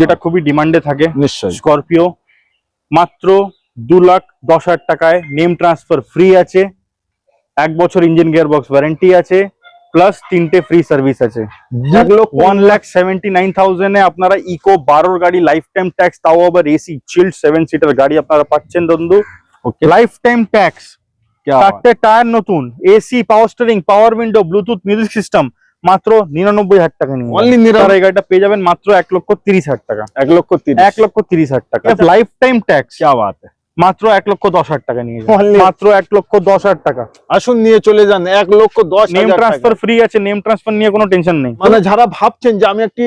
যেটা খুবই ডিমান্ডে থাকে। নিশ্চয়ই। স্করপিও মাত্র দু লাখ দশ হাজার টাকায় নেম ট্রান্সফার ফ্রি আছে। এক বছর ইঞ্জিন গিয়ার বক্স ওয়ারেন্টি আছে প্লাস তিনটে ফ্রি সার্ভিস আছে। ওয়ান লাখ সেভেন্টি নাইন থাউজেন্ডে আপনারা ইকো বারোর গাড়ি লাইফ টাইম ট্যাক্স তাও আবার এসি চিল্ড সেভেন সিটার গাড়ি আপনারা পাচ্ছেন বন্ধু। লাইফ টাইম ট্যাক্স চারটে টায়ার নতুন AC power steering power window Bluetooth music system মাত্র নিরানব্বই হাজার টাকা নিয়ে অনলি নিরানব্বই। গাড়িটা পেয়ে যাবেন মাত্র এক লক্ষ তিরিশ হাজার টাকা। এক লক্ষ তিরিশ। এক লক্ষ তিরিশ হাজার টাকা। লাইফ টাইম ট্যাক্স আবার মাত্র এক লক্ষ দশ হাজার টাকা নিয়ে মাত্র এক লক্ষ দশ হাজার টাকা। আসুন নিয়ে চলে যান। এক লক্ষ দশ নেম ট্রান্সফার ফ্রি আছে। নেম ট্রান্সফার নিয়ে কোনো টেনশন নেই। মানে যারা ভাবছেন যে আমি একটি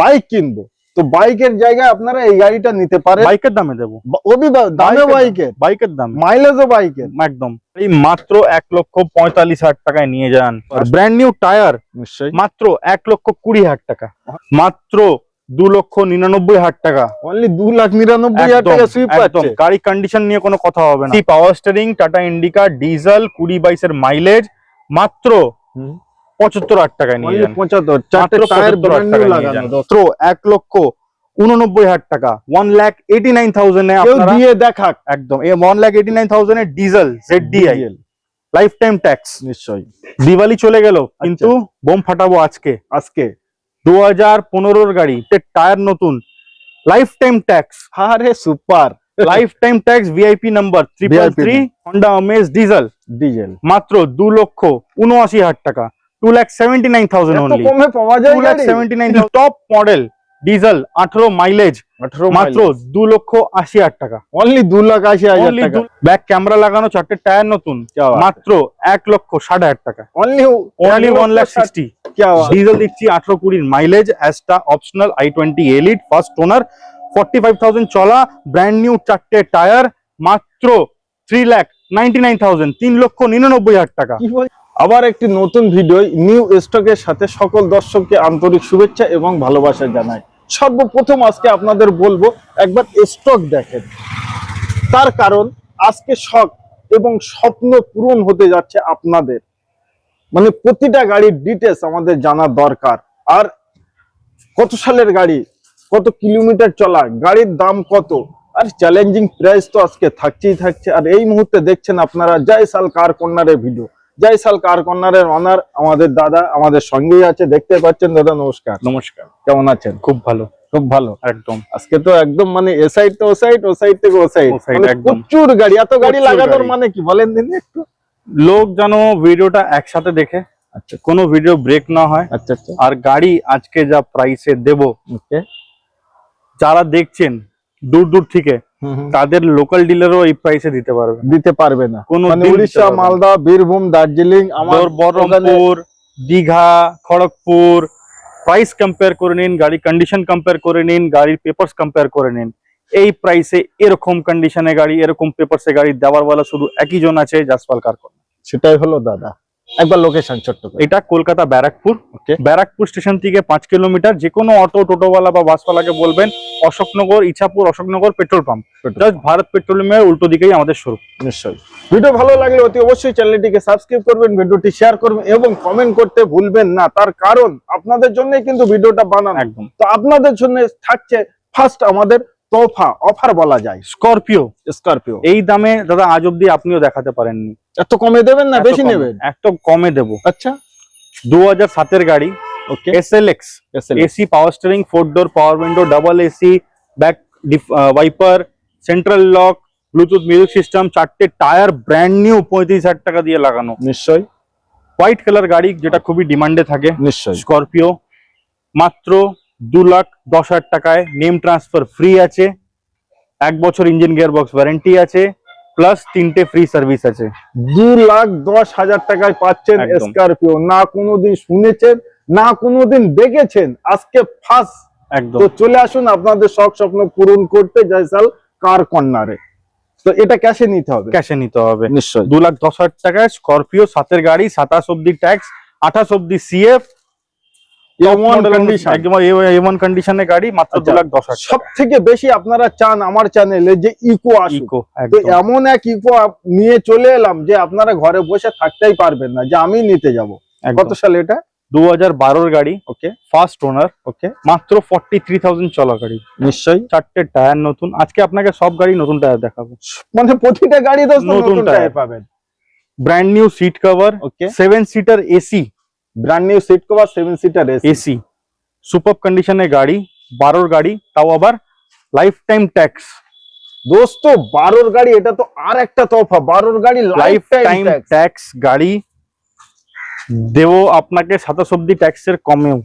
বাইক কিনবো তো বাইকের জায়গায় আপনারা এই গাড়িটা নিতে পারেন। বাইকের দামে দেবো। বা- ও বি বা- দামে বাইকের? বাইকের দামে। মাইলেজও বাইকের। একদম। এই মাত্র এক লক্ষ পঁয়তাল্লিশ হাজার টাকায় নিয়ে যান। ব্র্যান্ড নিউ টায়ার নিশ্চয়ই। মাত্র এক লক্ষ কুড়ি হাজার টাকা। মাত্র দু লক্ষ নিরানব্বই হাজার টাকা। অনলি দু লাখ নিরানব্বই হাজার গাড়ি কন্ডিশন নিয়ে কোনো কথা হবে না। Power steering Tata Indica diesel কুড়ি বাইশের মাইলেজ মাত্র। পঁচাত্তর হাজার টাকায় নিয়ে যান। পঁচাত্তর চারটে টায়ার ব্র্যান্ড নিউ লাগানো। এক লক্ষ উননব্বই হাজার টাকা ওয়ান লাখ এইটি নাইন থাউজেন্ডে দিয়ে দেখাক। একদম এই one lakh eighty nine থাউজেন্ডের diesel Z DI DL, life time tax নিশ্চয়ই। দিওয়ালি চলে গেল কিন্তু বোম ফাটাবো আজকে আজকে। দু হাজার পনেরোর গাড়ি টায়ার নতুন লাইফ টাইম ট্যাক্স আরে super life time tax VIP number three Honda Amaze diesel diesel মাত্র দু লক্ষ উনআশি হাজার টাকা। Two lakh seventy nine thousand two lakh seventy nine top model diesel আঠারো মাইলেজ মাত্র দু লক্ষ আশি হাজার টাকা। অনলি দু লাখ আশি ব্যাক ক্যামেরা লাগানো চারটে টায়ার নতুন। মাত্র এক লক্ষ হাজার টাকা। ওয়ান লাখ সিক্সটি ডিজেল দিচ্ছি mileage optional I twenty elite first owner forty five thousand চলা ব্র্যান্ড নিউ চারটে টায়ার মাত্র three lakh ninety nine thousand তিন লক্ষ নিরানব্বই হাজার টাকা। আবার একটি নতুন ভিডিও নিউ স্টকের সাথে সকল দর্শককে আন্তরিক শুভেচ্ছা এবং ভালোবাসা জানাই। সর্বপ্রথম আজকে আপনাদের বলব, একবার স্টক দেখেন। তার কারণ, আজকে শখ এবং স্বপ্ন পূরণ হতে যাচ্ছে আপনাদের। মানে প্রতিটা গাড়ির ডিটেলস আমাদের জানা দরকার। আর কত সালের গাড়ি, কত কিলোমিটার চলা, গাড়ির দাম কত, আর চ্যালেঞ্জিং প্রাইস তো আজকে থাকছেই থাকছে। আর এই মুহূর্তে দেখছেন আপনারা জয়সাল কার কর্নারের ভিডিও। জয়সাল কার কর্নারের অনার আমাদের দাদা আমাদের সঙ্গেই আছে দেখতে পাচ্ছেন দাদা নমস্কার। নমস্কার। কেমন আছেন? খুব ভালো। খুব ভালো। একদম। আজকে তো একদম মানে এ সাইড তো ও সাইড ও সাইড থেকে ও সাইড মানে। প্রচুর গাড়ি এত গাড়ি লাগানোর মানে কি? বলেন দিন একটু। লোক যেন ভিডিওটা একসাথে দেখে আচ্ছা। কোনো ভিডিও ব্রেক না হয়। আচ্ছা আচ্ছা। আর গাড়ি আজকে যা প্রাইসে দেব যারা দেখছেন দূর দূর থেকে তাদের লোকাল ডিলারও এই প্রাইসে দিতে পারবে দিতে পারবে না। কোনো মানে উড়িষ্যা মালদা বীরভূম দার্জিলিং আমার বহরমপুর দীঘা খড়গপুর প্রাইস কম্পেয়ার করে নিন গাড়ি কন্ডিশন কম্পেয়ার করে নিন গাড়ির পেপারস কম্পেয়ার করে নিন। এই প্রাইসে এরকম কন্ডিশনে গাড়ি এরকম পেপারসে গাড়ি দেওয়ার বেলা শুধু একই জন আছে জাসপাল কার সেটাই হলো দাদা। একবার লোকেশন ছোট্ট এটা কলকাতা ব্যারাকপুর ওকে ব্যারাকপুর স্টেশন থেকে পাঁচ কিলোমিটার যে কোনো অটো টোটোওয়ালা বা বাসওয়ালাকে বলবেন Ashoknagar Ichapur Ashoknagar petrol pump just Bharat পেট্রোলিয়ামের উল্টো দিকেই আমাদের শুরু নিশ্চয়ই। ভিডিও ভালো লাগলে অতি অবশ্যই চ্যানেলটিকে সাবস্ক্রাইব করবেন ভিডিওটি শেয়ার করবেন এবং কমেন্ট করতে ভুলবেন না। তার কারণ আপনাদের জন্যই কিন্তু ভিডিওটা বানানো। একদম। তো আপনাদের জন্য থাকছে ফার্স্ট আমাদের তোফা অফার বলা যায়। স্করপিও স্করপিও এই দামে দাদা আজ অব্দি আপনিও দেখাতে পারেননি। এত কমে দেবেন না? বেশি নেবেন? এত কমে দেবো। আচ্ছা। দু হাজার সাতের গাড়ি। Okay S L X AC power steering four door power window double AC back wiper central lock Bluetooth music system চারটে টায়ার ব্র্যান্ড নিউ পঁয়ত্রিশ হাজার টাকা দিয়ে লাগানো। নিশ্চয়ই। হোয়াইট কালার গাড়ি যেটা খুবই ডিমান্ডে থাকে। নিশ্চয়ই। স্করপিও মাত্র দু লাখ দশ হাজার টাকায় নেম ট্রান্সফার ফ্রি আছে। এক বছর ইঞ্জিন গিয়ার বক্স ওয়ারেন্টি আছে প্লাস তিনটে ফ্রি সার্ভিস আছে। দু লাখ দশ হাজার টাকায় পাচ্ছেন। স্করপিও না কোনোদিন শুনেছেন না কোনোদিন দেখেছেন আজকে ফার্স্ট একদম। তো চলে আসুন আপনাদের শখ স্বপ্ন পূরণ করতে জয়সাল কার কর্নারে? তো এটা ক্যাশে নিতে হবে। ক্যাশে নিতে হবে। নিশ্চয়ই। দু লাখ দশ হাজার টাকায় স্করপিও সাতের গাড়ি সাতাশ অব্দি ট্যাক্স আঠাশ অব্দি সিএফ এমন condition। একদম এমন কন্ডিশনে গাড়ি মাত্র দু আচ্ছা, লাখ দশ হাজার সব থেকে বেশি আপনারা চান আমার চ্যানেলে যে ইকো ইকো এমন এক ইকো নিয়ে চলে এলাম যে আপনারা ঘরে বসে থাকতেই পারবেন না যে আমি নিতে যাব। কত। সালে এটা? দু হাজার বারোর গাড়ি। ওকে। First owner okay. মাত্র ফর্টি থ্রি থাউজেন্ড চলা গাড়ি। নিশ্চয়ই। চারটে টায়ার নতুন। আজকে আপনাকে সব গাড়ি নতুন টায়ার দেখাবো। মানে প্রতিটা গাড়ি তো নতুন। টায়ার পাবেন। Brand new seat cover okay. Seven seater AC brand new seat cover seven seater AC super কন্ডিশনের গাড়ি বারোর গাড়ি তাও আবার লাইফ টাইম ট্যাক্স দোস্ত বারোর গাড়ি এটা তো আর একটা তফা বারোর গাড়ি লাইফ টাইম টাইম ট্যাক্স গাড়ি দেবো আপনাকে সাতাশ অব্দি ট্যাক্সের কমেও।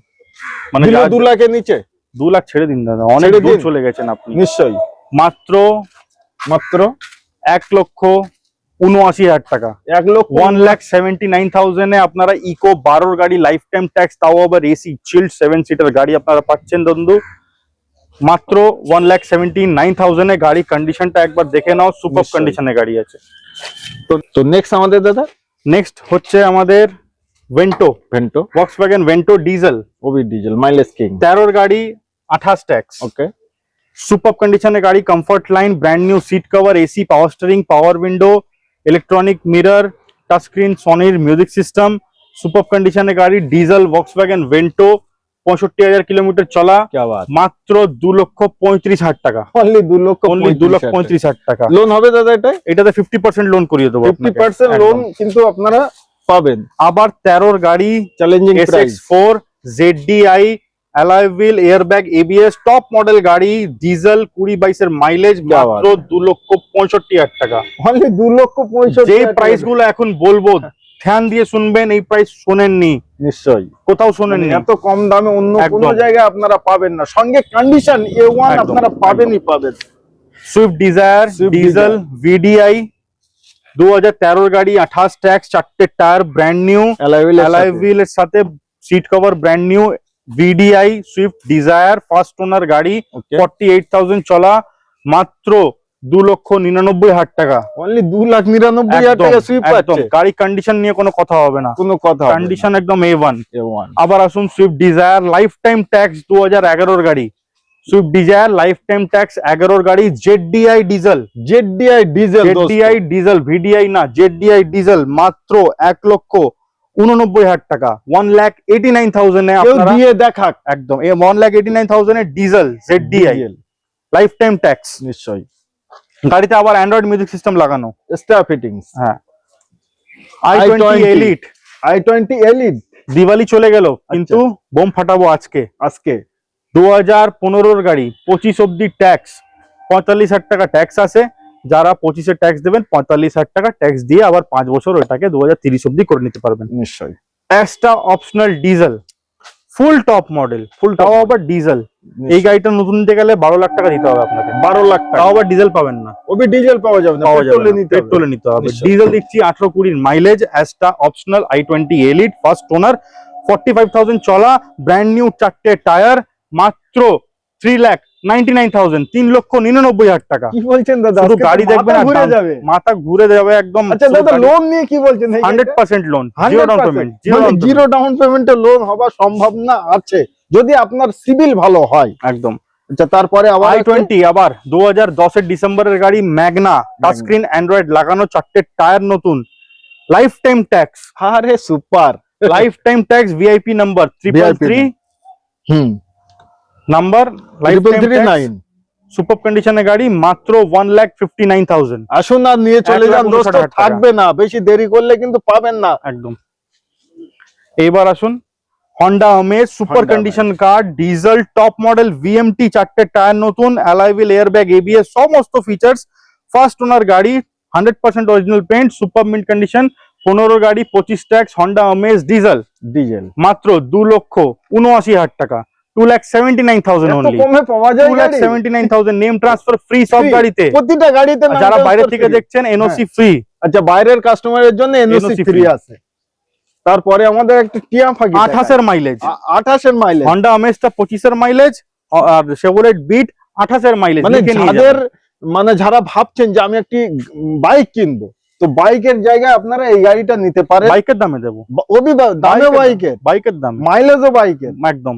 মানে দু লাখের নিচে। দু লাখ ছেড়ে দিন দাদা অনেক দূর চলে গেছেন আপনি। নিশ্চয়ই। মাত্র মাত্র? এক লক্ষ উনআশি হাজার টাকা। এক লক্ষ ওয়ান লাখ সেভেন্টি নাইন থাউজেন্ডে আপনারা ইকো বারোর গাড়ি লাইফ টাইম ট্যাক্স তাও আবার এসি চিল্ড সেভেন সিটার গাড়ি আপনারা পাচ্ছেন বন্ধু। মাত্র ওয়ান লাখ সেভেন্টি নাইন থাউজেন্ডে গাড়ি কন্ডিশনটা একবার দেখে নাও সুপার। কন্ডিশনে গাড়ি আছে। তো তো নেক্সট আমাদের দাদা? নেক্সট হচ্ছে আমাদের Vento Vento box wagon Vento diesel Obi diesel mileage king তেরোর গাড়ি আঠাশ ট্যাক্স ওকে সুপার কন্ডিশনের গাড়ি comfort line brand new seat cover AC power steering power window electronic mirror touchscreen সনির music system super কন্ডিশনে গাড়ি diesel box Volkswagen Vento পঁয়ষট্টি হাজার kilometre চলা মাত্র দু লক্ষ পঁয়ত্রিশ হাজার টাকা। অনলি দু লক্ষ অনলি দু লক্ষ পঁয়ত্রিশ হাজার টাকা। লোন হবে দাদা এটা এটাতে ফিফটি পার্সেন্ট লোন করিয়ে দেবো ফিফটি পার্সেন্ট লোন কিন্তু আপনারা পাবেন। আবার তেরোর গাড়ি challenging four Z D I alloy wheel airbag ABS top model গাড়ি ডিজেল কুড়ি বাইশের মাইলেজ মাত্র দু লক্ষ পঁয়ষট্টি হাজার টাকা। অনলি দু লক্ষ পঁয়ষট্টি যে প্রাইসগুলো এখন বলব ধ্যান দিয়ে শুনবেন এই প্রাইস শোনেননি। নিশ্চয়ই। কোথাও শোনেননি। এত কম দামে অন্য কোনো জায়গায় আপনারা পাবেন না। সঙ্গে কন্ডিশন এ ওয়ান আপনারা পাবেনই পাবেন। সুইফট ডিজায়ার ডিজেল ভিডিআই দু হাজার তেরোর গাড়ি আঠাশ ট্যাক্স চারটে tyre brand new alloy wheel alloy wheel এর সাথে। Seat cover brand new VDI Swift Dzire first owner গাড়ি ফর্টি এইট থাউজেন্ড চলা মাত্র দু লক্ষ নিরানব্বই হাজার টাকা। অনলি দু লাখ নিরানব্বই হাজার টাকা সুইফট একদম। গাড়ি কন্ডিশন নিয়ে কোনো কথা হবে না। কোনো কথা কন্ডিশন একদম এ ওয়ান আবার আসুন Swift Dzire life time tax দু হাজার এগারোর গাড়ি Swift Dzire life time tax এগারোর গাড়ি ZDI diesel ZDI diesel ZDI diesel VDI না জেডডিআই ডিজেল মাত্র এক লক্ষ উননব্বই হাজার টাকা। One lakh eighty nine thousand দিয়ে দেখাক। একদম। One lakh eighty nine thousand diesel DL, life time tax নিশ্চয়ই। গাড়িতে আবার অ্যান্ড্রয়েড মিউজিক সিস্টেম লাগানো। স্টার ফিটিংস হ্যাঁ। I twenty i20 elite I twenty elite Diwali চলে গেল কিন্তু বোম ফাটাবো আজকে। আজকে। দু হাজার পনেরোর গাড়ি পঁচিশ অব্দি ট্যাক্স পঁয়তাল্লিশ হাজার টাকা ট্যাক্স আছে। যারা পঁচিশে ট্যাক্স দেবেন পঁয়তাল্লিশ হাজার টাকা ট্যাক্স দিয়ে আবার পাঁচ বছর ওটাকে দু হাজার তিরিশ অব্দি করে নিতে পারবেন। নিশ্চয়ই। Extra optional diesel full top model full তাও আবার ডিজেল এই গাড়িটা নতুন নিতে গেলে বারো লাখ টাকা দিতে হবে আপনাকে। বারো লাখ টাকা। আবার ডিজেল পাবেন না। ওবি ডিজেল পাওয়া যাবে না পাওয়া যাবে পেট্রোলে নিতে হবে। ডিজেল দিচ্ছি আঠারো কুড়ির mileage Asta optional I twenty elite first owner forty five thousand চলা ব্র্যান্ড নিউ চারটে টায়ার মাত্র three lakh ninety nine thousand তিন লক্ষ নিরানব্বই হাজার টাকা। কি বলছেন দাদা? শুধু গাড়ি দেখবেন ঘুরে যাবে। মাথা ঘুরে যাবে একদম আচ্ছা দাদা লোন নিয়ে কি বলছেন এই হান্ড্রেড গাড়িটা? Percent loan zero down payment মানে জিরো ডাউন পেমেন্টে লোন আছে। যদি আপনার সিভিল ভালো হয়। একদম। আচ্ছা তারপরে আবার আই টোয়েন্টি আবার দু হাজার দশের ডিসেম্বরের গাড়ি ম্যাগনা টাচ স্ক্রিন অ্যান্ড্রয়েড লাগানো চারটে টায়ার নতুন। লাইফ টাইম ট্যাক্স আরে super life time tax VIP number triple VIP three হুম। নাম্বার নাইন সুপার কন্ডিশনের গাড়ি মাত্র one lakh fifty nine thousand আসুন আর নিয়ে চলে যান দোস্ত। থাকবে না বেশি দেরি করলে কিন্তু পাবেন না। একদম। এবার আসুন Honda Amaze super condition car diesel top model VMT চারটে টায়ার নতুন অ্যালাইভিল এয়ারব্যাগ এবিএস সমস্ত ফিচার্স ফার্স্ট ওনার গাড়ি hundred percent original paint super mint condition পনেরো গাড়ি পঁচিশ tax Honda Amaze diesel diesel মাত্র দু লক্ষ উনআশি হাজার টাকা। Two lakh seventy nine thousand এত অনলি কমে পাওয়া যায় লাখ নেম ট্রান্সফার ফ্রি সব গাড়িতে। প্রতিটা গাড়িতে যারা বাইরে থেকে দেখছেন এনওসি ফ্রি আচ্ছা বাইরের কাস্টমারের জন্য এনওসি ফ্রি আছে। তারপরে আমাদের একটা টিয়া ফাঁকি আঠাশের মাইলেজ আঠাশের মাইলেজ হন্ডা আমেজটা পঁচিশের মাইলেজ আর শেভরলেট বিট আঠাশের মাইলেজ মানে যাদের মানে যারা ভাবছেন যে আমি একটি বাইক কিনবো তো বাইকের জায়গায় আপনারা এই গাড়িটা নিতে পারেন। বাইকের দামে দেবো। ওবি দামে বাইকের বাইকের বাইকের দামে। মাইলেজও বাইকের একদম।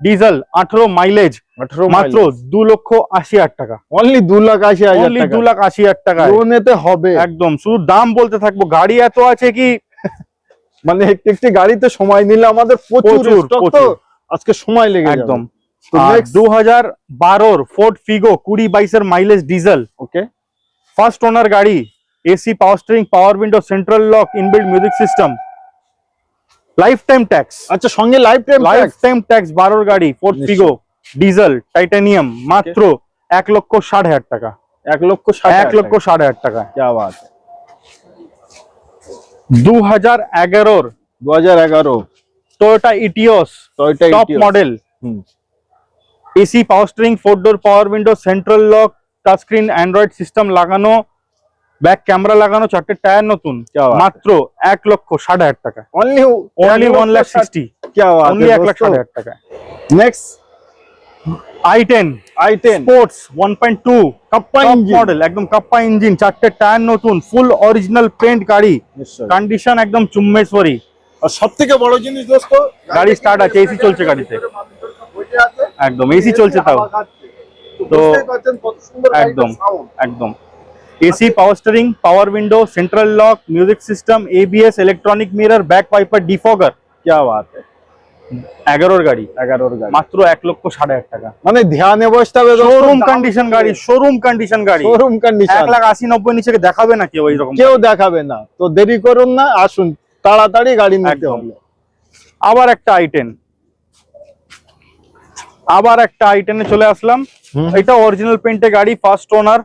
ডিজেল আঠারো মাইলেজ আঠারো মাত্র দু লক্ষ আশি হাজার টাকা। অনলি দু লাখ আশি হাজার টাকা। দু লাখ আশি হাজার টাকায় লোনেতে হবে। একদম। শুধু দাম বলতে থাকব গাড়ি এত আছে কি? মানে একটি একটি গাড়িতে সময় নিলে আমাদের প্রচুর। আজকে সময় লেগে একদম। দু হাজার বারোর ফোর্ড ফিগো কুড়ি বাইশের mileage diesel okay first owner গাড়ি AC power steering power window central lock inbuilt music system life time tax আচ্ছা সঙ্গে life time life time tax বারোর গাড়ি ফোর ফিগো ডিজেল টাইটানিয়াম মাত্র এক লক্ষ ষাট হাজার টাকা। এক লক্ষ এক লক্ষ ষাট হাজার টাকা। আবার দু হাজার এগারোর দু হাজার এগারো Toyota Etios top model AC power steering four door power window central lock touch screen Android system লাগানো ব্যাক ক্যামেরা লাগানো চারটে টায়ার নতুন। মাত্র এক লক্ষ ষাট হাজার টাকা। অনলি ওয়ান লাখ সিক্সটি এক লাখ ষাট হাজার টাকা। Next I ten I ten sports one point two Kappa model একদম কাপ্পা ইঞ্জিন চারটে টায়ার নতুন ফুল অরিজিনাল পেইন্ট গাড়ি। কন্ডিশন একদম চুম্মেশ্বরী। আর সব থেকে বড় জিনিস দোস্ত গাড়ি স্টার্ট আছে এসি চলছে গাড়িতে। একদম এসি চলছে তাও। তো একদম একদম। AC power steering power window central lock music system ABS electronic mirror back wiper defogger क्या बात है এগারোর গাড়ি এগারোর গাড়ি মাত্র এক লক্ষ সাড়ে এক টাকা মানে ধ্যানে বসতে হবে শোরুম কন্ডিশন গাড়ি শোরুম কন্ডিশন গাড়ি শোরুম কন্ডিশন এক লাখ আশি নব্বই নিচে দেখাবে না কেউ এইরকম কেউ দেখাবে না তো দেরি করুন না আসুন তাড়াতাড়ি গাড়ি নিতে একদম। হবে আবার একটা আইটেন আবার একটা আইটেনে চলে আসলাম হুম। এটা অরিজিনাল পেন্টে গাড়ি ফার্স্ট ওনার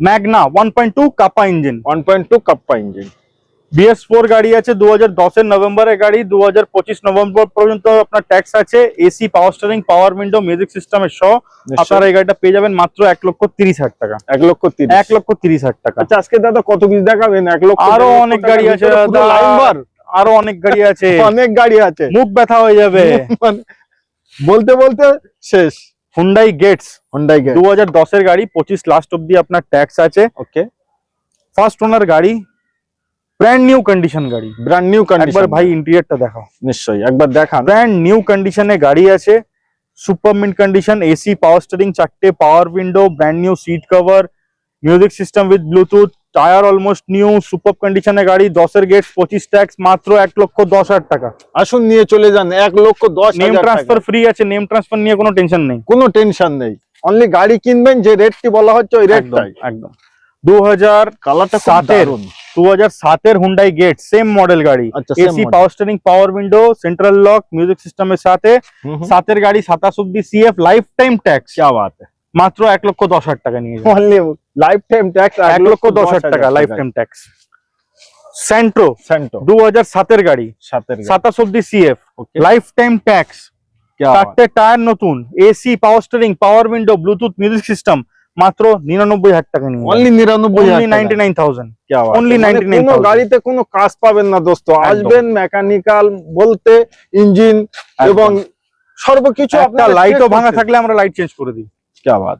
Magna one point two Kappa engine one point two Kappa engine BS four গাড়ি আছে দু হাজার দশের নভেম্বরের গাড়ি দু হাজার পঁচিশ নভেম্বর পর্যন্ত আপনার ট্যাক্স আছে AC power steering power window music সিস্টেমের সহ। আপনারা এই গাড়িটা পেয়ে যাবেন মাত্র এক লক্ষ তিরিশ হাজার টাকা। এক লক্ষ তিরিশ। এক লক্ষ তিরিশ হাজার টাকা। আচ্ছা আজকে দাদা কত কিছু দেখাবেন? এক লক্ষ আরও অনেক গাড়ি আছে। আরও অনেক গাড়ি আছে। অনেক গাড়ি আছে। মুখ ব্যথা হয়ে যাবে। মানে বলতে বলতে শেষ। হুন্ডাই গেটস হন্ডাই গেট দু হাজার দশের গাড়ি পঁচিশ লাস্ট অব্দি আপনার ট্যাক্স আছে ওকে ফার্স্ট ওনার গাড়ি ব্র্যান্ড নিউ কন্ডিশন গাড়ি ব্র্যান্ড নিউ একবার কন্ডিশন ভাই ইন্টেরিয়রটা দেখাও নিশ্চয়ই একবার দেখান ব্র্যান্ড নিউ কন্ডিশনে গাড়ি আছে super mint condition AC power steering চারটে power window brand new seat cover music system with Bluetooth tyre almost new super কন্ডিশনে গাড়ি দশের গেট পঁচিশ ট্যাক্স মাত্র এক লক্ষ দশ হাজার টাকা। আসুন নিয়ে চলে যান এক লক্ষ দশ নেম ট্রান্সফার ফ্রি আছে নেম ট্রান্সফার নিয়ে কোনো টেনশন নেই। কোনো টেনশন নেই। অনলি গাড়ি কিনবেন যে রেটটি বলা হচ্ছে ওই রেটটাই একদম কালারটা সাতের সাতের হুন্ডাই গেট সেম মডেল গাড়ি। AC power steering power window central lock music সিস্টেমের সাথে। সাতের গাড়ি সাতাশ অব্দি সিএফ লাইফ টাইম ট্যাক্স আওয়াতে মাত্র এক লক্ষ দশ হাজার টাকা নিয়ে লাইফ টাইম ট্যাক্স এক লক্ষ দশ হাজার টাকা life time tax Santro Santro দু হাজার সাতের গাড়ি। সাতাশ অব্দি সিএফ লাইফ টাইম ট্যাক্স চারটে টায়ার নতুন। AC power steering power window Bluetooth music system মাত্র নিরানব্বই হাজার টাকা নিয়ে অনলি নিরানব্বই ninety nine thousand only nine গাড়িতে কোনো কাজ পাবেন না দোস্ত। আসবেন মেকানিক্যাল বলতে ইঞ্জিন এবং সর্বকিছু আপনার লাইটও ভাঙা থাকলে আমরা লাইট চেঞ্জ করে দিই। क्या बात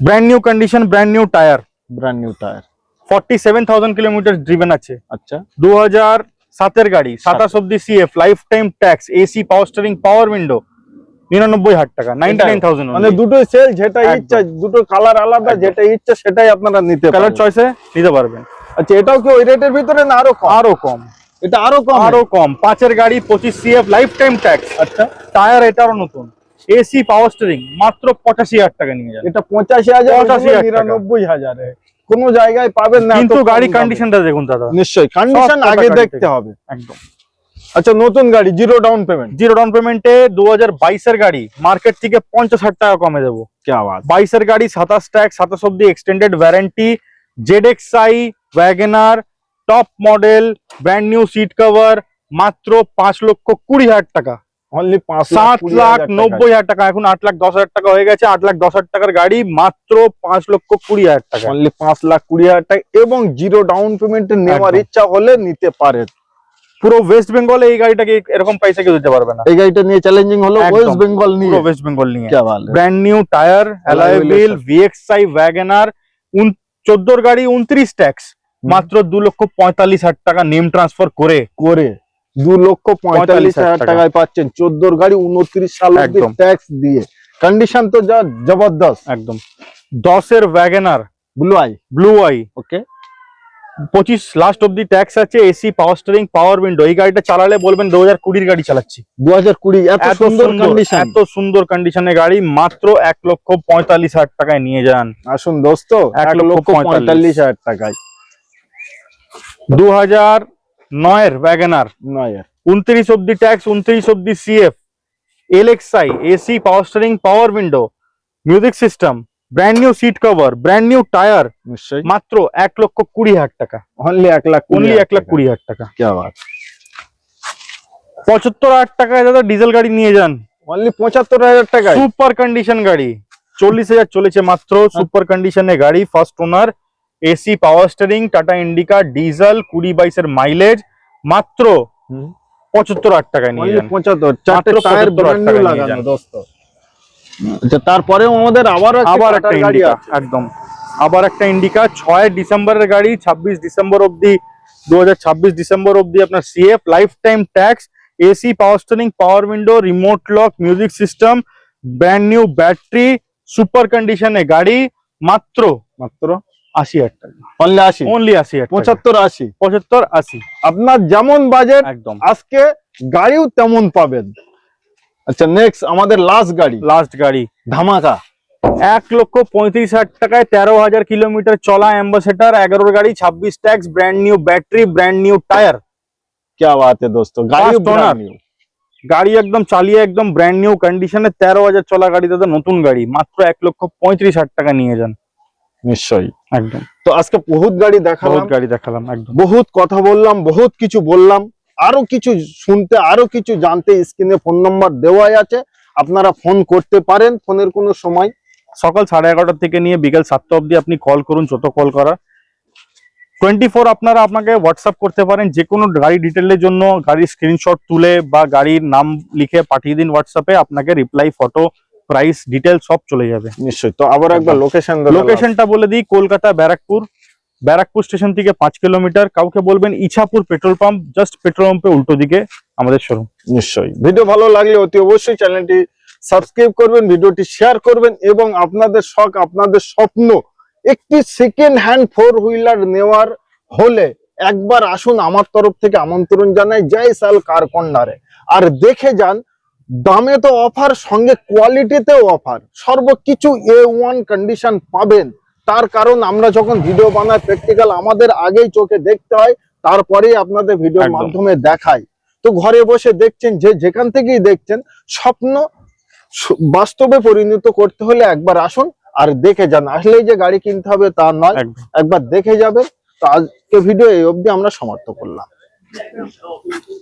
brand new condition brand new tyre brand new tyre forty seven thousand kilometre driven আছে আচ্ছা দু হাজার সাতের গাড়ি সাতাশ অব্দি CF life time tax AC power steering power window নিরানব্বই হাজার টাকা নাইনটি নাইন থাউজেন্ড মানে দুটো সেল যেটা একদম। ইচ্ছা দুটো কালার আলাদা একদম। যেটা ইচ্ছা সেটাই আপনারা নিতে কালার পারেন চয়েসে নিতে পারবেন আচ্ছা এটাও কি ওই রেটের ভিতরে না আরো কম আরো কম এটা আরো কম আরো কম পাঁচের গাড়ি পঁচিশ সিএফ লাইফ টাইম ট্যাক্স আচ্ছা টায়ার এটারও নতুন এসি পাওয়ার স্টিয়ারিং মাত্র পঁচাশি হাজার টাকা নিয়ে যান এটা পঁচাশি হাজার পঁচাশি নিরানব্বই হাজারে কোনো জায়গায় পাবেন না কিন্তু গাড়ি কন্ডিশনটা দেখুন দাদা নিশ্চয়ই কন্ডিশন আগে দেখতে হবে একদম আচ্ছা নতুন গাড়ি zero down payment zero down পেমেন্টে দু হাজার বাইশের গাড়ি মার্কেট থেকে পঞ্চাশ হাজার টাকা কমে দেবো বাইশের গাড়ি সাতাশ ট্যাক্স সাতাশ অব্দি extended warranty Z X I WagonR top model brand new seat cover মাত্র পাঁচ লক্ষ কুড়ি হাজার টাকা অনলি সাত লাখ নব্বই হাজার টাকা। এখন আট লাখ দশ হাজার টাকা হয়ে গেছে। আট লাখ দশ হাজার টাকার গাড়ি মাত্র পাঁচ লক্ষ কুড়ি হাজার টাকা। অনলি পাঁচ লাখ কুড়ি হাজার টাকা এবং জিরো ডাউন পেমেন্ট নেওয়ার ইচ্ছা হলে নিতে পারে। পুরো ওয়েস্ট বেঙ্গলে এই গাড়িটাকে এরকম পয়সা কেউ দিতে পারবে না। এই গাড়িটা নিয়ে চ্যালেঞ্জিং হলো ওয়েস্ট বেঙ্গল নিয়ে। ওয়েস্ট বেঙ্গল নিয়ে। Brand new tyre alloy VXI WagonR 14 গাড়ি 29 ট্যাক্স মাত্র দু লক্ষ 45 হাজার টাকা নেম ট্রান্সফার করে। করে। দু লক্ষ পঁয়তাল্লিশ হাজার টাকায় পাচ্ছেন। চোদ্দোর গাড়ি উনত্রিশ সাল একদম। ট্যাক্স দিয়ে। কন্ডিশন তো যা জবরদস্ত। একদম। দশের WagonR blue I blue I okay পঁচিশ লাস্ট অব্দি ট্যাক্স আছে AC power steering power window এই গাড়িটা চালালে বলবেন দু হাজার কুড়ির গাড়ি চালাচ্ছি। দু হাজার কুড়ি এত সুন্দর কন্ডিশন এত সুন্দর কন্ডিশনের গাড়ি মাত্র এক লক্ষ পঁয়তাল্লিশ হাজার টাকায় নিয়ে যান। আসুন দোস্ত এক লক্ষ লক্ষ পঁয়তাল্লিশ। হাজার টাকায়। দু হাজার নয়ের ওয়াগনার নয়ের। উনত্রিশ অব্দি ট্যাক্স উনত্রিশ অব্দি CF LXI AC power steering power window music system brand new seat cover brand new tyre নিশ্চয়ই। মাত্র এক লক্ষ কুড়ি হাজার টাকা। অনলি এক লাখ অনলি এক লাখ কুড়ি হাজার টাকা। পঁচাত্তর হাজার টাকায় দাদা ডিজেল গাড়ি নিয়ে যান। অনলি পঁচাত্তর হাজার টাকা সুপার কন্ডিশন গাড়ি। চল্লিশ হাজার চলেছে মাত্র। হ্যাঁ। সুপার কন্ডিশনে গাড়ি first owner AC power steering Tata Indica diesel কুড়ি বাইশের মাইলেজ মাত্র পঁচাত্তর হাজার টাকায় নিয়ে যান। পঁচাত্তর চারটে টায়ার ব্র্যান্ড নিউ লাগানো দোস্ত। আচ্ছা তারপরেও আমাদের আবার আবার একটা ইন্ডিকা একদম। আবার একটা ইন্ডিকা ছয় ডিসেম্বরের গাড়ি ছাব্বিশ ডিসেম্বর অবধি দু ছাব্বিশ ডিসেম্বর অবধি আপনার CF life time tax AC power steering power window remote lock music system brand new battery super কন্ডিশনে গাড়ি মাত্র মাত্র আশি হাজার টাকা অনলি আশি অনলি আশি হাজার পঁচাত্তর পঁচাত্তর আশি পঁচাত্তর আশি আপনার যেমন বাজেট একদম আজকে গাড়িও তেমন পাবেন আচ্ছা নেক্সট আমাদের লাস্ট গাড়ি লাস্ট গাড়ি ধামাকা এক লক্ষ পঁয়ত্রিশ হাজার টাকায় তেরো হাজার কিলোমিটার চলা অ্যাম্বাসেডার এগারোর গাড়ি ছাব্বিশ tax brand new battery brand new tyre क्या बात है दोस्तों গাড়িও Fast owner। brand new। গাড়ি একদম চালিয়ে একদম ব্র্যান্ড নিউ কন্ডিশনে তেরো হাজার চলা গাড়ি দাদা নতুন গাড়ি মাত্র এক লক্ষ পঁয়ত্রিশ হাজার টাকা নিয়ে যান নিশ্চয়ই একদম। তো আজকে বহুত গাড়ি দেখালাম বহুত গাড়ি দেখালাম একদম। বহুত কথা বললাম বহুত কিছু বললাম আরও কিছু শুনতে আরও কিছু জানতে স্ক্রিনে ফোন নম্বর দেওয়াই আছে আপনারা ফোন করতে পারেন ফোনের কোনো সময়। সকাল সাড়ে এগারোটা থেকে নিয়ে বিকেল সাতটা অবধি আপনি কল করুন যত কল করা টোয়েন্টি ফোর আপনারা আপনাকে হোয়াটসঅ্যাপ করতে পারেন যে কোনো গাড়ি ডিটেলের জন্য গাড়ির স্ক্রিনশট তুলে বা গাড়ির নাম লিখে পাঠিয়ে দিন হোয়াটসঅ্যাপে আপনাকে রিপ্লাই ফটো প্রাইস ডিটেল সব চলে যাবে। নিশ্চয়ই। তো আবার একবার লোকেশন লোকেশনটা বলে দিই কলকাতা ব্যারাকপুর। ব্যারাকপুর স্টেশন থেকে পাঁচ কিলোমিটার কাউকে বলবেন Ichapur petrol pump just petrol পাম্পে উল্টো দিকে আমাদের শোরুম নিশ্চয়ই। ভিডিও ভালো লাগলে অতি অবশ্যই চ্যানেলটি সাবস্ক্রাইব করবেন ভিডিওটি শেয়ার করবেন এবং আপনাদের শখ আপনাদের স্বপ্ন একটি সেকেন্ড হ্যান্ড ফোর হুইলার নেওয়ার হলে একবার আসুন আমার তরফ থেকে আমন্ত্রণ জানাই। জয় সাল কার কর্নারে আর দেখে যান দামে তো অফার সঙ্গে কোয়ালিটিতেও অফার সর্বকিছু এ ওয়ান কন্ডিশন পাবেন। তার কারণ আমরা যখন ভিডিও বানাই প্র্যাকটিক্যাল আমাদের আগেই চোখে দেখতে হয় তারপরেই আপনাদের ভিডিওর মাধ্যমে দেখাই। তো ঘরে বসে দেখছেন যে যেখান থেকেই দেখছেন স্বপ্ন বাস্তবে পরিণত করতে হলে একবার আসুন আর দেখে যান। আসলেই যে গাড়ি কিনতে হবে তা নয় একবার দেখে যাবেন। তো আজকে ভিডিও এই অবধি আমরা সমাপ্ত করলাম।